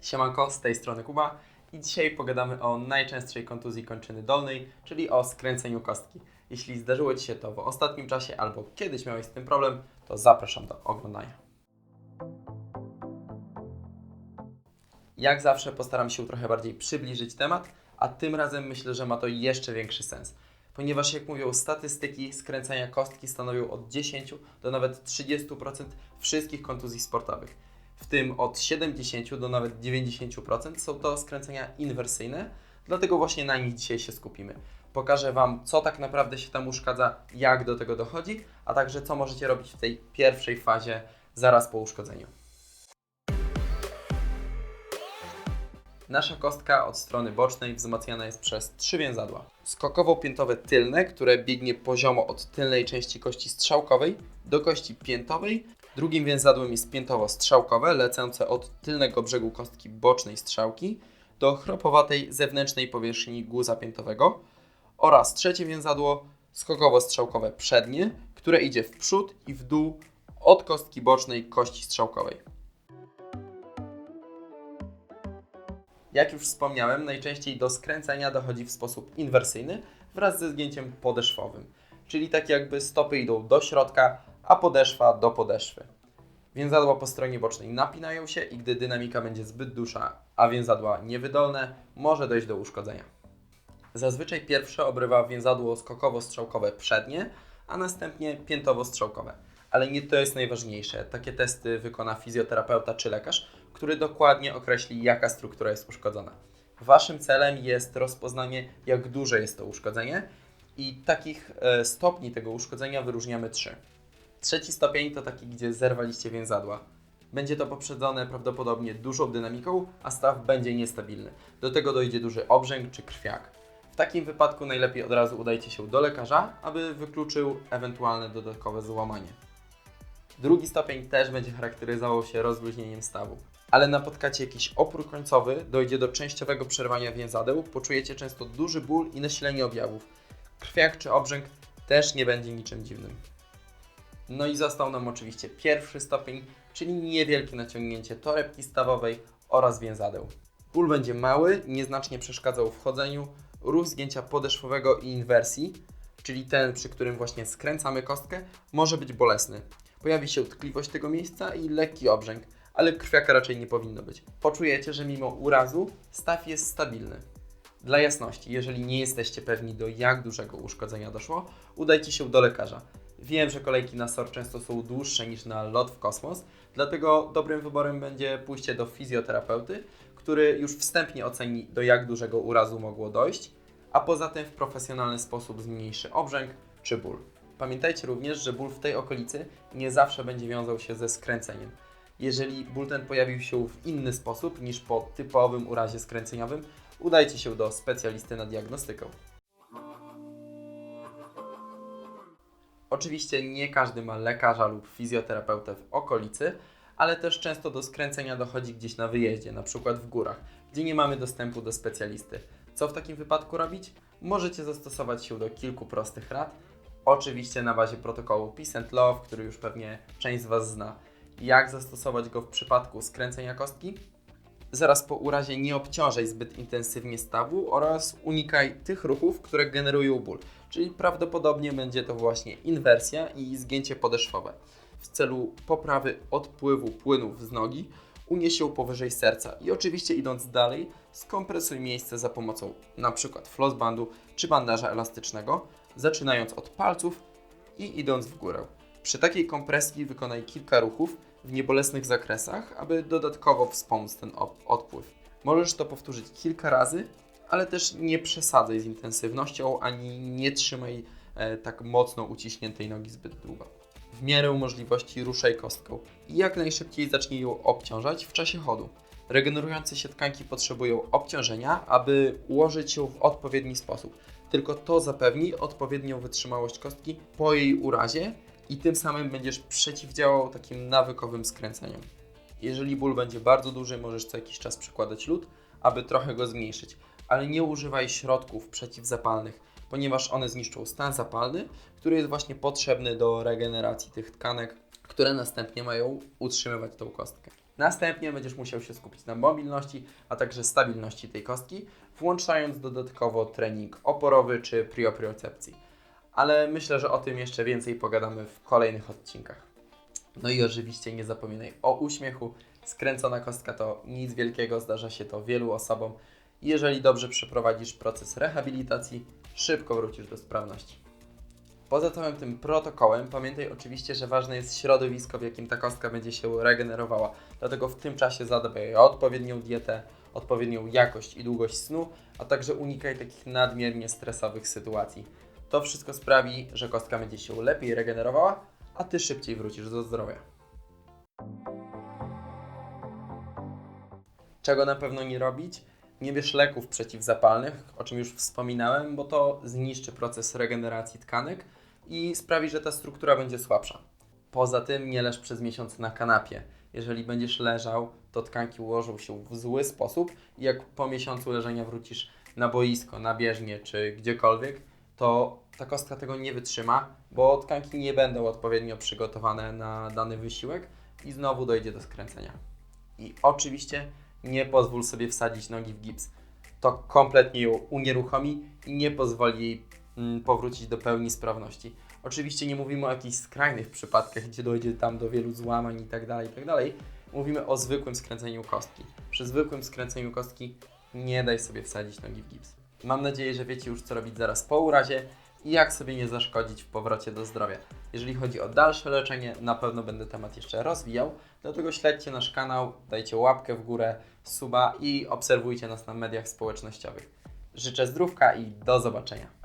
Siemanko, z tej strony Kuba i dzisiaj pogadamy o najczęstszej kontuzji kończyny dolnej, czyli o skręceniu kostki. Jeśli zdarzyło Ci się to w ostatnim czasie albo kiedyś miałeś z tym problem, to zapraszam do oglądania. Jak zawsze postaram się trochę bardziej przybliżyć temat, a tym razem myślę, że ma to jeszcze większy sens. Ponieważ jak mówią statystyki, skręcania kostki stanowią od 10 do nawet 30% wszystkich kontuzji sportowych. W tym od 70 do nawet 90% są to skręcenia inwersyjne, dlatego właśnie na nich dzisiaj się skupimy. Pokażę Wam, co tak naprawdę się tam uszkadza, jak do tego dochodzi, a także co możecie robić w tej pierwszej fazie zaraz po uszkodzeniu. Nasza kostka od strony bocznej wzmacniana jest przez trzy więzadła. Skokowo-piętowe tylne, które biegnie poziomo od tylnej części kości strzałkowej do kości piętowej. Drugim więzadłem jest piętowo-strzałkowe, lecące od tylnego brzegu kostki bocznej strzałki do chropowatej zewnętrznej powierzchni guza piętowego. Oraz trzecie więzadło skokowo-strzałkowe przednie, które idzie w przód i w dół od kostki bocznej kości strzałkowej. Jak już wspomniałem, najczęściej do skręcenia dochodzi w sposób inwersyjny wraz ze zgięciem podeszwowym, czyli tak jakby stopy idą do środka, a podeszwa do podeszwy. Więzadła po stronie bocznej napinają się i gdy dynamika będzie zbyt duża, a więzadła niewydolne, może dojść do uszkodzenia. Zazwyczaj pierwsze obrywa więzadło skokowo-strzałkowe przednie, a następnie piętowo-strzałkowe. Ale nie to jest najważniejsze. Takie testy wykona fizjoterapeuta czy lekarz, który dokładnie określi, jaka struktura jest uszkodzona. Waszym celem jest rozpoznanie, jak duże jest to uszkodzenie, i takich e, stopni tego uszkodzenia wyróżniamy trzy. Trzeci stopień to taki, gdzie zerwaliście więzadła. Będzie to poprzedzone prawdopodobnie dużą dynamiką, a staw będzie niestabilny. Do tego dojdzie duży obrzęk czy krwiak. W takim wypadku najlepiej od razu udajcie się do lekarza, aby wykluczył ewentualne dodatkowe złamanie. Drugi stopień też będzie charakteryzował się rozluźnieniem stawu. Ale napotkacie jakiś opór końcowy, dojdzie do częściowego przerwania więzadeł, poczujecie często duży ból i nasilenie objawów. Krwiak czy obrzęk też nie będzie niczym dziwnym. No i został nam oczywiście pierwszy stopień, czyli niewielkie naciągnięcie torebki stawowej oraz więzadeł. Ból będzie mały, nieznacznie przeszkadzał w chodzeniu, ruch zgięcia podeszwowego i inwersji, czyli ten, przy którym właśnie skręcamy kostkę, może być bolesny. Pojawi się tkliwość tego miejsca i lekki obrzęk, ale krwiaka raczej nie powinno być. Poczujecie, że mimo urazu staw jest stabilny. Dla jasności, jeżeli nie jesteście pewni do jak dużego uszkodzenia doszło, udajcie się do lekarza. Wiem, że kolejki na SOR często są dłuższe niż na lot w kosmos, dlatego dobrym wyborem będzie pójście do fizjoterapeuty, który już wstępnie oceni do jak dużego urazu mogło dojść, a poza tym w profesjonalny sposób zmniejszy obrzęk czy ból. Pamiętajcie również, że ból w tej okolicy nie zawsze będzie wiązał się ze skręceniem. Jeżeli ból ten pojawił się w inny sposób niż po typowym urazie skręceniowym, udajcie się do specjalisty na diagnostykę. Oczywiście nie każdy ma lekarza lub fizjoterapeutę w okolicy, ale też często do skręcenia dochodzi gdzieś na wyjeździe, na przykład w górach, gdzie nie mamy dostępu do specjalisty. Co w takim wypadku robić? Możecie zastosować się do kilku prostych rad, oczywiście na bazie protokołu Peace and Love, który już pewnie część z Was zna. Jak zastosować go w przypadku skręcenia kostki? Zaraz po urazie nie obciążaj zbyt intensywnie stawu oraz unikaj tych ruchów, które generują ból, czyli prawdopodobnie będzie to właśnie inwersja i zgięcie podeszwowe. W celu poprawy odpływu płynów z nogi unieś się powyżej serca i oczywiście idąc dalej skompresuj miejsce za pomocą np. flossbandu czy bandaża elastycznego, zaczynając od palców i idąc w górę. Przy takiej kompresji wykonaj kilka ruchów w niebolesnych zakresach, aby dodatkowo wspomóc ten odpływ. Możesz to powtórzyć kilka razy, ale też nie przesadzaj z intensywnością ani nie trzymaj e, tak mocno uciśniętej nogi zbyt długo. W miarę możliwości ruszaj kostką i jak najszybciej zacznij ją obciążać w czasie chodu. Regenerujące się tkanki potrzebują obciążenia, aby ułożyć się w odpowiedni sposób. Tylko to zapewni odpowiednią wytrzymałość kostki po jej urazie i tym samym będziesz przeciwdziałał takim nawykowym skręceniom. Jeżeli ból będzie bardzo duży, możesz co jakiś czas przykładać lód, aby trochę go zmniejszyć, ale nie używaj środków przeciwzapalnych, ponieważ one zniszczą stan zapalny, który jest właśnie potrzebny do regeneracji tych tkanek, które następnie mają utrzymywać tą kostkę. Następnie będziesz musiał się skupić na mobilności, a także stabilności tej kostki, włączając dodatkowo trening oporowy czy priopriocepcji. Ale myślę, że o tym jeszcze więcej pogadamy w kolejnych odcinkach. No i oczywiście nie zapominaj o uśmiechu. Skręcona kostka to nic wielkiego, zdarza się to wielu osobom. Jeżeli dobrze przeprowadzisz proces rehabilitacji, szybko wrócisz do sprawności. Poza całym tym protokołem pamiętaj oczywiście, że ważne jest środowisko, w jakim ta kostka będzie się regenerowała. Dlatego w tym czasie zadbaj o odpowiednią dietę, odpowiednią jakość i długość snu, a także unikaj takich nadmiernie stresowych sytuacji. To wszystko sprawi, że kostka będzie się lepiej regenerowała, a Ty szybciej wrócisz do zdrowia. Czego na pewno nie robić? Nie bierz leków przeciwzapalnych, o czym już wspominałem, bo to zniszczy proces regeneracji tkanek i sprawi, że ta struktura będzie słabsza. Poza tym nie leż przez miesiąc na kanapie. Jeżeli będziesz leżał, to tkanki ułożą się w zły sposób i jak po miesiącu leżenia wrócisz na boisko, na bieżnię czy gdziekolwiek, to ta kostka tego nie wytrzyma, bo tkanki nie będą odpowiednio przygotowane na dany wysiłek i znowu dojdzie do skręcenia. I oczywiście nie pozwól sobie wsadzić nogi w gips. To kompletnie ją unieruchomi i nie pozwoli jej mm, powrócić do pełni sprawności. Oczywiście nie mówimy o jakichś skrajnych przypadkach, gdzie dojdzie tam do wielu złamań i tak dalej, i tak. Mówimy o zwykłym skręceniu kostki. Przy zwykłym skręceniu kostki nie daj sobie wsadzić nogi w gips. Mam nadzieję, że wiecie już co robić zaraz po urazie i jak sobie nie zaszkodzić w powrocie do zdrowia. Jeżeli chodzi o dalsze leczenie, na pewno będę temat jeszcze rozwijał, dlatego śledźcie nasz kanał, dajcie łapkę w górę, suba i obserwujcie nas na mediach społecznościowych. Życzę zdrówka i do zobaczenia.